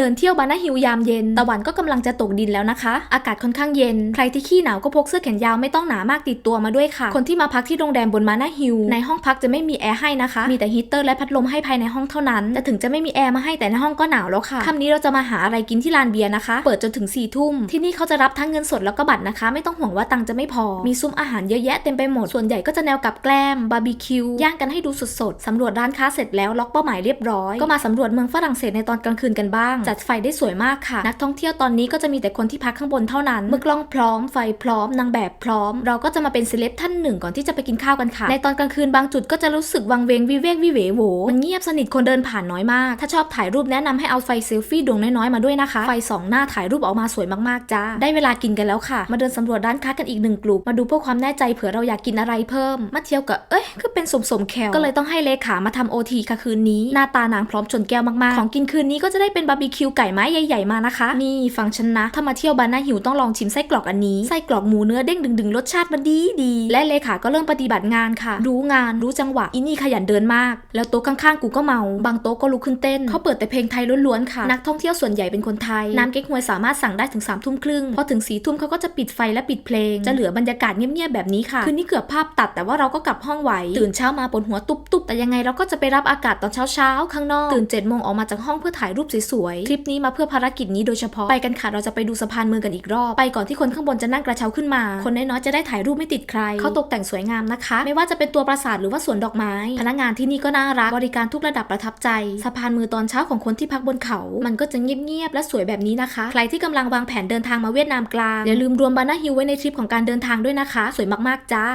เดินเที่ยวบานาฮิลยามเย็น ตะวันก็กำลังจะตกดินแล้วนะคะ อากาศค่อนข้างเย็น ใครที่ขี้หนาวก็พกเสื้อแขนยาวไม่ต้องหนามากติดตัวมาด้วยค่ะ คนที่มาพักที่โรงแรมบนมานาฮิลในห้องพักจะไม่มีแอร์ให้นะคะ มีแต่ฮีเตอร์และพัดลมให้ภายในห้องเท่านั้น แต่ถึงจะไม่มีแอร์มาให้แต่ในห้องก็หนาวแล้วค่ะค่ำนี้เราจะมาหาอะไรกินที่ลานเบียร์นะคะ เปิดจนถึง4ี่ทุ่ม ที่นี่เขาจะรับทั้งเงินสดแล้วก็บัตรนะคะ ไม่ต้องห่วงว่าตังค์จะไม่พอ มีซุ้มอาหารเยอะแยะเต็มไปหมด ส่วนใหญ่ก็จะแนวกับแกล้มบาร์บีคิว ย่างกันให้ดูสดๆสำรวจร้านค้าเสร็จแล้วล็อกเป้าหมายเรียบร้อย ก็มาสำรวจเมืองฝรั่งเศสในตอนกลางคืนกันบ้างจัดไฟได้สวยมากค่ะ นักท่องเที่ยวตอนนี้ก็จะมีแต่คนที่พักข้างบนเท่านั้น เมื่อกล้องพร้อมไฟพร้อมนางแบบพร้อม เราก็จะมาเป็นเซเลบท่านหนึ่งก่อนที่จะไปกินข้าวกันค่ะ ในตอนกลางคืนบางจุดก็จะรู้สึกวังเวงวิเวกวิเวโหวมันเงียบสนิทคนเดินผ่านน้อยมาก ถ้าชอบถ่ายรูปแนะนำให้เอาไฟเซลฟี่ดวงน้อยๆมาด้วยนะคะ ไฟสองหน้าถ่ายรูปออกมาสวยมากๆจ้า ได้เวลากินกันแล้วค่ะ มาเดินสำรวจร้านค้ากันอีกหนึ่งกลุ่ม มาดูเพื่อความแน่ใจเผื่อเราอยากกินอะไรเพิ่ม มาเที่ยวกับ เอ้ยคือเป็นสมสมแคลก็เลยต้องให้เลขามาทำโอทีค่ะคืนนี้ หน้าตานางพร้อมชนแก้วมากๆ ของกินคืนนี้ก็จะได้เป็นบาร์บีคิวิวไก่ไม้ใหญ่ๆมานะคะ นี่ฟังฉันนะ ถ้ามาเที่ยวบานาหิวต้องลองชิมไส้กรอกอันนี้ ไส้กรอกหมูเนื้อเด้งดึงๆรสชาติมันดีดีและเลขาก็เริ่มปฏิบัติงานค่ะ รู้งานรู้จังหวะอินี่ขยันเดินมาก แล้วโต๊ะข้างๆกูก็เมา บางโต๊ะก็ลุกขึ้นเต้นเขาเปิดแต่เพลงไทยล้วนๆค่ะ นักท่องเที่ยวส่วนใหญ่เป็นคนไทย น้ำเก๊กฮวยสามารถสั่งได้ถึง3ามทุ่มครึ่งพอถึง4ี่ทุ่มเขาก็จะปิดไฟและปิดเพลง จะเหลือบรรยากาศเงียบๆแบบนี้ค่ะคืนนี้เกือบภาพตัดแต่ว่าเราก็กลับห้องไหวตื่นเช้ามาปวดหัวตุบๆแต่ยังไงเราก็จะไปรับอากาศตอนเช้าๆข้างนอกตื่น7จ็ดโมงออกมาจากห้องเพื่อถ่ายรูปสวยคลิปนี้มาเพื่อภารกิจนี้โดยเฉพาะ ไปกันค่ะ เราจะไปดูสะพานเมืองกันอีกรอบ ไปก่อนที่คนข้างบนจะนั่งกระเช้าขึ้นมา คนน้อยๆจะได้ถ่ายรูปไม่ติดใคร เขาตกแต่งสวยงามนะคะ ไม่ว่าจะเป็นตัวปราสาทหรือว่าสวนดอกไม้ พนักงานที่นี่ก็น่ารัก บริการทุกระดับประทับใจ สะพานมือตอนเช้าของคนที่พักบนเขา มันก็จะเงียบๆและสวยแบบนี้นะคะ ใครที่กำลังวางแผนเดินทางมาเวียดนามกลาง อย่าลืมรวมบานาฮิลไว้ในทริปของการเดินทางด้วยนะคะ สวยมากๆจ้า